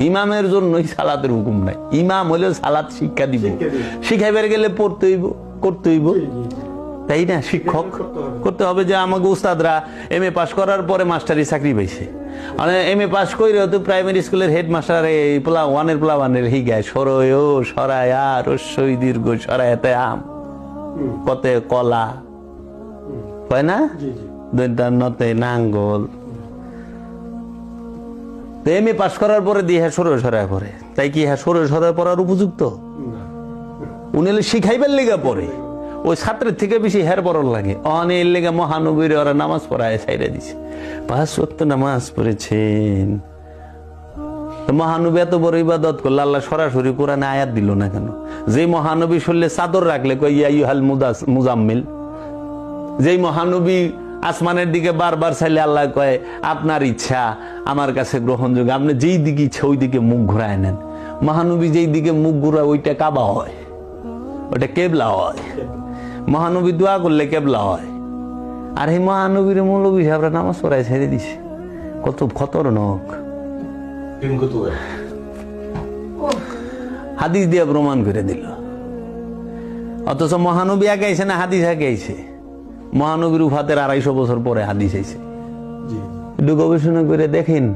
ইমামের জন্যই সালাতের হুকুম নাই। ইমাম হলে সালাত শিক্ষা দিব। শিখাইবার গেলে পড়তে হইব করতে হইব। তাই না শিক্ষক? করতে হবে। যে আমাকে উস্তাদরা এম এ পাশ করার পরে মাস্টারি চাকরি পাইছে। মানে এম এ পাশ করে তো প্রাইমারি স্কুলের হেড মাস্টার এই প্লা ওয়ানের প্লা ওয়ানের হিগায় সরয় ও সরায় আর রস্যই দীর্ঘ সরায়াতে আম কতে কলা। হয় না? দৈন্তান্নতে নাঙ্গল। এম এ পাশ করার পরে দিয়ে হ্যাঁ সরয় সরায় পরে। তাই কি হ্যাঁ সরয় সরায় পড়ার উপযুক্ত? উনি শিখাইবার লেগে পড়ে ওই ছাত্রের থেকে বেশি হের পড়ার লাগে। অনেক লেগে মহানবীর ওরা নামাজ পড়ায় সাইডে দিছে। পাঁচ সত্য নামাজ পড়েছেন। তো মহানবী এত বড় ইবাদত করলে আল্লাহ সরাসরি কোরআনে আয়াত দিল না কেন? যে মহানবী শরীরে চাদর রাখলে কই ইয়া ইউহাল মুদাস মুজাম্মিল। যেই মহানবী আসমানের দিকে বারবার চাইলে আল্লাহ কয়, আপনার ইচ্ছা আমার কাছে গ্রহণযোগ্য। আপনি যেই দিকে ইচ্ছা, ওই দিকে মুখ ঘুরায় নেন। মহানবী যেই দিকে মুখ ঘুরায়, ওইটা কাবা হয়। ওটা কেবলা হয়। মহানবী দোয়া করলে কেবলা হয়। আর এই মহানবীর মৌলবী সাহেবরা নামাজ পড়ায় ছেড়ে দিছে। কত খতরনাক। হাদিস দিয়ে প্রমাণ করে দিল। অথচ মহানবী আগে না, হাদিস আগে মহানবীর উফাতের আড়াইশো বছর পরে হাদিস আইছে। জি। একটু গবেষণা করে দেখেন